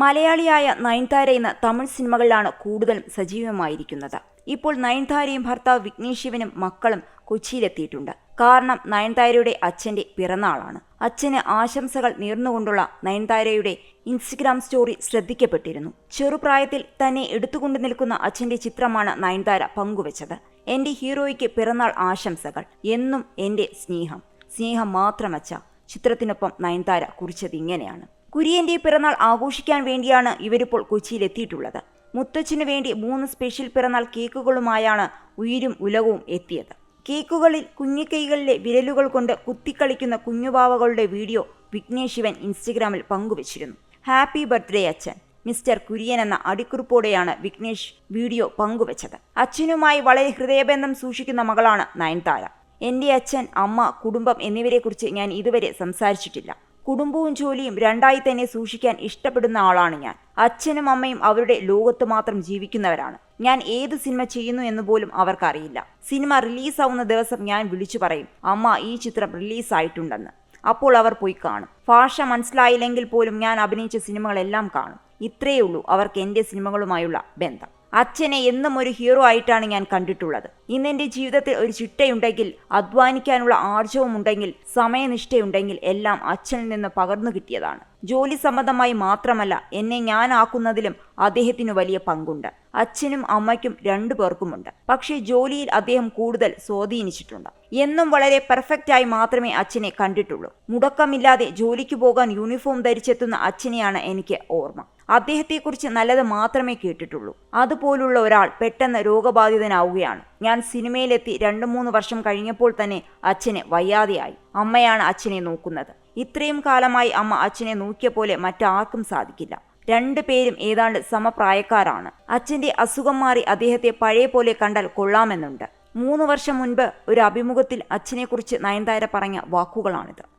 മലയാളിയായ നയൻതാര ഇന്ന് തമിഴ് സിനിമകളിലാണ് കൂടുതലും സജീവമായിരിക്കുന്നത്. ഇപ്പോൾ നയൻതാരയും ഭർത്താവ് വിഘ്നേഷ് ശിവനും മക്കളും കൊച്ചിയിലെത്തിയിട്ടുണ്ട്. കാരണം നയൻതാരയുടെ അച്ഛന്റെ പിറന്നാളാണ്. അച്ഛന് ആശംസകൾ നേർന്നുകൊണ്ടുള്ള നയൻതാരയുടെ ഇൻസ്റ്റഗ്രാം സ്റ്റോറി ശ്രദ്ധിക്കപ്പെട്ടിരുന്നു. ചെറുപ്രായത്തിൽ തന്നെ എടുത്തുകൊണ്ടു നിൽക്കുന്ന അച്ഛന്റെ ചിത്രമാണ് നയൻതാര പങ്കുവച്ചത്. എന്റെ ഹീറോയ്ക്ക് പിറന്നാൾ ആശംസകൾ. എന്നും എന്റെ സ്നേഹം. സ്നേഹം മാത്രമച്ച ചിത്രത്തിനൊപ്പം നയൻതാര കുറിച്ചത് ഇങ്ങനെയാണ്. കുര്യന്റെ പിറന്നാൾ ആഘോഷിക്കാൻ വേണ്ടിയാണ് ഇവരിപ്പോൾ കൊച്ചിയിലെത്തിയിട്ടുള്ളത്. മുത്തച്ഛനു വേണ്ടി മൂന്ന് സ്പെഷ്യൽ പിറന്നാൾ കേക്കുകളുമായാണ് ഉയരും ഉലകവും എത്തിയത്. കേക്കുകളിൽ കുഞ്ഞിക്കൈകളിലെ വിരലുകൾ കൊണ്ട് കുത്തിക്കളിക്കുന്ന കുഞ്ഞുപാവകളുടെ വീഡിയോ വിഘ്നേഷ് ശിവൻ ഇൻസ്റ്റഗ്രാമിൽ പങ്കുവച്ചിരുന്നു. ഹാപ്പി ബർത്ത്ഡേ അച്ഛൻ. മിസ്റ്റർ കുര്യൻ എന്ന അടിക്കുറിപ്പോടെയാണ് വിഘ്നേഷ് വീഡിയോ പങ്കുവച്ചത്. അച്ഛനുമായി വളരെ ഹൃദയബന്ധം സൂക്ഷിക്കുന്ന മകളാണ് നയൻതാര. എന്റെ അച്ഛൻ അമ്മ കുടുംബം എന്നിവരെക്കുറിച്ച് ഞാൻ ഇതുവരെ സംസാരിച്ചിട്ടില്ല. കുടുംബവും ജോലിയും രണ്ടായി തന്നെ സൂക്ഷിക്കാൻ ഇഷ്ടപ്പെടുന്ന ആളാണ് ഞാൻ. അച്ഛനും അമ്മയും അവരുടെ ലോകത്ത് മാത്രം ജീവിക്കുന്നവരാണ്. ഞാൻ ഏത് സിനിമ ചെയ്യുന്നു എന്ന് പോലും അവർക്കറിയില്ല. സിനിമ റിലീസാവുന്ന ദിവസം ഞാൻ വിളിച്ചു പറയും അമ്മ ഈ ചിത്രം റിലീസായിട്ടുണ്ടെന്ന്. അപ്പോൾ അവർ പോയി കാണും. ഭാഷ മനസ്സിലായില്ലെങ്കിൽ പോലും ഞാൻ അഭിനയിച്ച സിനിമകളെല്ലാം കാണും. ഇത്രയേ ഉള്ളൂ അവർക്ക് എന്റെ സിനിമകളുമായുള്ള ബന്ധം. അച്ഛനെ എന്നും ഒരു ഹീറോ ആയിട്ടാണ് ഞാൻ കണ്ടിട്ടുള്ളത്. ഇന്ന് എന്റെ ജീവിതത്തിൽ ഒരു ചിട്ടയുണ്ടെങ്കിൽ അധ്വാനിക്കാനുള്ള ആർജവും ഉണ്ടെങ്കിൽ സമയനിഷ്ഠയുണ്ടെങ്കിൽ എല്ലാം അച്ഛനിൽ നിന്ന് പകർന്നു കിട്ടിയതാണ്. ജോലി സംബന്ധമായി മാത്രമല്ല എന്നെ ഞാനാക്കുന്നതിലും അദ്ദേഹത്തിന് വലിയ പങ്കുണ്ട്. അച്ഛനും അമ്മയ്ക്കും രണ്ടു പേർക്കുമുണ്ട്. പക്ഷേ ജോലിയിൽ അദ്ദേഹം കൂടുതൽ സ്വാധീനിച്ചിട്ടുണ്ട്. എന്നും വളരെ പെർഫെക്റ്റായി മാത്രമേ അച്ഛനെ കണ്ടിട്ടുള്ളൂ. മുടക്കമില്ലാതെ ജോലിക്ക് പോകാൻ യൂണിഫോം ധരിച്ചെത്തുന്ന അച്ഛനെയാണ് എനിക്ക് ഓർമ്മ. അദ്ദേഹത്തെക്കുറിച്ച് നല്ലത് മാത്രമേ കേട്ടിട്ടുള്ളൂ. അതുപോലുള്ള ഒരാൾ പെട്ടെന്ന് രോഗബാധിതനാവുകയാണ്. ഞാൻ സിനിമയിലെത്തി രണ്ടു മൂന്ന് വർഷം കഴിഞ്ഞപ്പോൾ തന്നെ അച്ഛന് വയ്യാതെയായി. അമ്മയാണ് അച്ഛനെ നോക്കുന്നത്. ഇത്രയും കാലമായി അമ്മ അച്ഛനെ നോക്കിയ പോലെ മറ്റാർക്കും സാധിക്കില്ല. രണ്ടു പേരും ഏതാണ്ട് സമപ്രായക്കാരാണ്. അച്ഛന്റെ അസുഖം മാറി അദ്ദേഹത്തെ പഴയ പോലെ കണ്ടാൽ കൊള്ളാമെന്നുണ്ട്. മൂന്ന് വർഷം മുൻപ് ഒരു അഭിമുഖത്തിൽ അച്ഛനെക്കുറിച്ച് നയൻതാര പറഞ്ഞ വാക്കുകളാണിത്.